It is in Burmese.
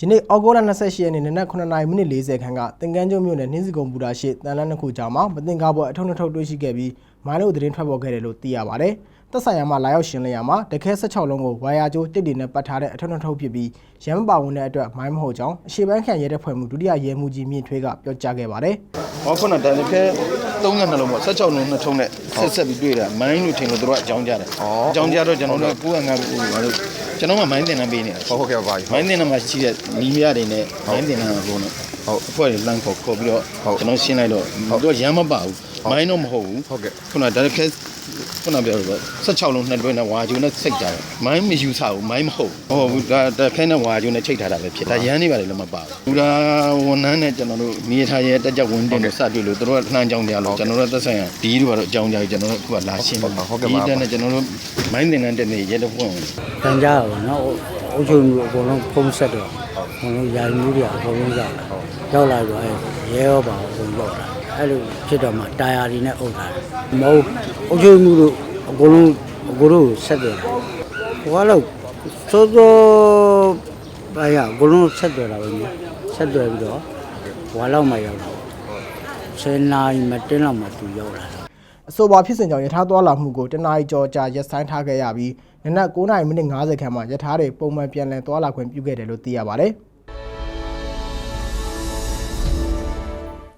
ယနေ့ဩဂုတ်လ28ရက်နေ့နနက်9:40မိနစ်40ခန်းကတင်ကန်းကျွန်းမြို့နယ်နှင်းစီကုန်းဘူတာရှိတန်လန်းတစ်ခုကြားမှာမတင်ကားပေါ်အထုံနှထုံတွေ့ရှိခဲ့ပြီးမိုင်းလို့သတင်းထွက်ပေါ်ခဲ့တယ်လို့သိရပါတယ်။သက်ဆိုင်ရာမှာလာရောက်ရှင်းလင်းရမှာတခဲ16လုံးကိုဝါယာကျိုးတစ်တွေနဲ့ပတ်ထားတဲ့အထုံနှထုံဖြစ်ပြီးရမ်းမပါဝင်တဲ့အတွက်မိုင်းမဟုတ်ကြောင်းအရှိပန်းခံရဲတပ်ဖွဲ့မှုဒုတိယရဲမှူးကြီးမြင့်ထွေးကပြောကြားခဲ့ပါတယ်။ဟောခုနတန်ခဲ32လုံးပေါ့16လုံးနှစ်ထုံးနဲ့ဆက်ဆက်ပြီးတွေ့တာမိုင်းလို့ထင်လို့တို့ကအကြောင်းကြားတယ်အကြောင်းကြားတော့ကျွန်တော်တို့ကိုယ်ကငါဘာလို့ ကျွန်တော်ကမိုင်းတင်နှံပေးနေတာဟုတ်ဟုတ်ကဲ့ပါပြီမိုင်းတင်နှံမှာရှိတဲ့မိမရတွေနဲ့မိုင်းတင်နှံကိုနဲ့ဟုတ်အဖွဲ့တွေလမ်းခေါ်ခေါ်ပြီးတော့ကျွန်တော်ရှင်းလိုက်တော့တို့ရမ်းမပါဘူး မိုင်းတော့မဟုတ်ဘူးဟုတ်ကဲ့ခုနတန်ခဲခုနပြောလို့16လုံးနှစ်တွဲနဲ့ဝါဂျူနဲ့စိတ်ကြတယ်မိုင်းမယူဆဘူးမိုင်းမဟုတ်ဟုတ်ဘူးဒါတခဲနဲ့ဝါဂျူနဲ့ချိတ်ထားတာပဲဖြစ်ဒါရမ်းနေပါလေလည်းမပါဘူးဘူရာဝန်ထမ်းနဲ့ကျွန်တော်တို့မြေထားရဲတက်ကြဝန်တင်တို့စတွေ့လို့တို့ကနှမ်းကြောင်းကြလို့ကျွန်တော်တို့သက်ဆိုင်ရာဒီတို့ကတော့အကြောင်းကြားကျွန်တော်တို့အခုကလာရှင်းဒီတက်နဲ့ကျွန်တော်တို့မိုင်းတင်တဲ့တက်နေရဲတော့ဖွင့်တန်ကြပါတော့အုပ်ချုပ်မှုအကုန်လုံးဖုံးဆက်တော့အကုန်လုံးယာယီမျိုးတွေအကုန်လုံးရောက်လာရောက်လာတော့ရဲရောပါအကုန်ရောက်လာ အဲ့လိုဖြစ်တော့မှတာယာတွေနဲ့အုပ်လာမဟုတ်အုပ်ချုပ်မှုတို့အကုန်လုံးအကုန်လုံးဆက်တယ်ဟိုကတော့စောစောဘာရအကုန်လုံးဆက်တယ်လာပဲနော်ဆက်တယ်ပြီးတော့ဟိုလောက်မှရောက်လာဆယ်နာရီမတင်းလောက်မှသူရောက်လာအဆိုပါဖြစ်စဉ်ကြောင့်ယထာသွားလာမှုကိုတနအီကျော်ကြာရပ်ဆိုင်းထားခဲ့ရပြီးနနက်9:50မိနစ်50ခန်းမှာယထာတွေပုံမှန်ပြန်လည်သွားလာခွင့်ပြုခဲ့တယ်လို့သိရပါတယ်။